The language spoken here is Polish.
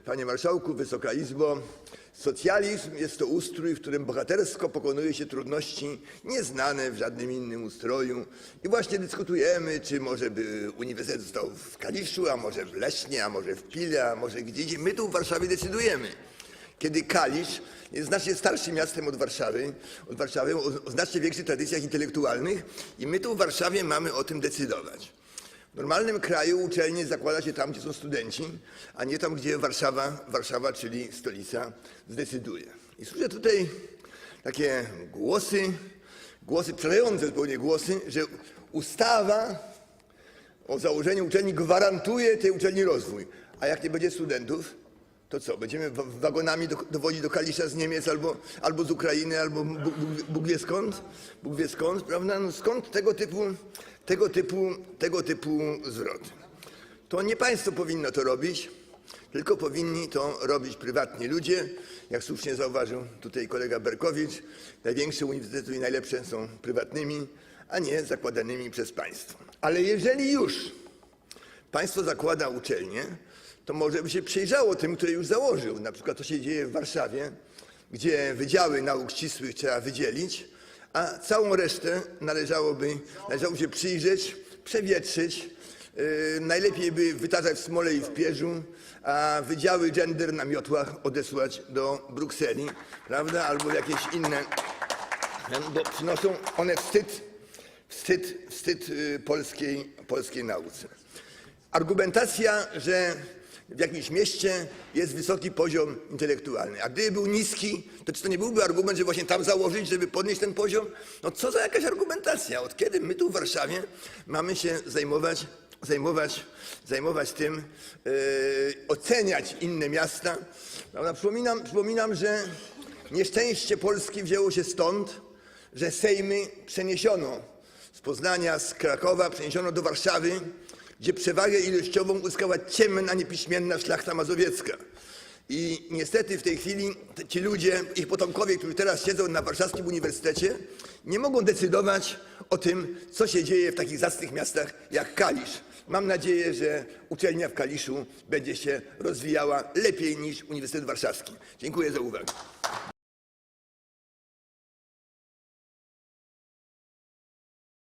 Panie Marszałku, Wysoka Izbo! Socjalizm jest to ustrój, w którym bohatersko pokonuje się trudności nieznane w żadnym innym ustroju. I właśnie dyskutujemy, czy może by uniwersytet został w Kaliszu, a może w Lesznie, a może w Pile, a może gdzie indziej. My tu w Warszawie decydujemy. Kiedy Kalisz jest znacznie starszym miastem od Warszawy, od Warszawy o znacznie większych tradycjach intelektualnych i my tu w Warszawie mamy o tym decydować. W normalnym kraju uczelnie zakłada się tam, gdzie są studenci, a nie tam, gdzie Warszawa, Warszawa czyli stolica, zdecyduje. I słyszę tutaj takie głosy, głosy, przerażające zupełnie głosy, że ustawa o założeniu uczelni gwarantuje tej uczelni rozwój. A jak nie będzie studentów, to co? Będziemy wa- wagonami do- dowodzić do Kalisza z Niemiec albo, albo z Ukrainy, albo Bóg, Bóg, Bóg wie skąd? Bóg wie skąd, prawda? No skąd tego typu, tego typu, tego typu zwroty? To nie państwo powinno to robić, tylko powinni to robić prywatni ludzie. Jak słusznie zauważył tutaj kolega Berkowicz, największe uniwersytety i najlepsze są prywatnymi, a nie zakładanymi przez państwo. Ale jeżeli już państwo zakłada uczelnię, to może by się przyjrzało tym, który już założył. Na przykład to się dzieje w Warszawie, gdzie wydziały nauk ścisłych trzeba wydzielić, a całą resztę należałoby, należałoby się przyjrzeć, przewietrzyć, Yy, najlepiej by wytarzać w smole i w pierzu, a wydziały gender na miotłach odesłać do Brukseli, prawda, albo jakieś inne, bo przynoszą one wstyd, wstyd, wstyd yy, polskiej, polskiej nauce. Argumentacja, że w jakimś mieście jest wysoki poziom intelektualny, a gdyby był niski, to czy to nie byłby argument, żeby właśnie tam założyć, żeby podnieść ten poziom? No co za jakaś argumentacja? Od kiedy my tu w Warszawie mamy się zajmować, zajmować, zajmować tym, yy, oceniać inne miasta? Prawda? Przypominam, przypominam, że nieszczęście Polski wzięło się stąd, że Sejmy przeniesiono z Poznania, z Krakowa, przeniesiono do Warszawy, gdzie przewagę ilościową uzyskała ciemna, niepiśmienna szlachta mazowiecka. I niestety w tej chwili ci ludzie, ich potomkowie, którzy teraz siedzą na warszawskim uniwersytecie, nie mogą decydować o tym, co się dzieje w takich zacnych miastach jak Kalisz. Mam nadzieję, że uczelnia w Kaliszu będzie się rozwijała lepiej niż Uniwersytet Warszawski. Dziękuję za uwagę.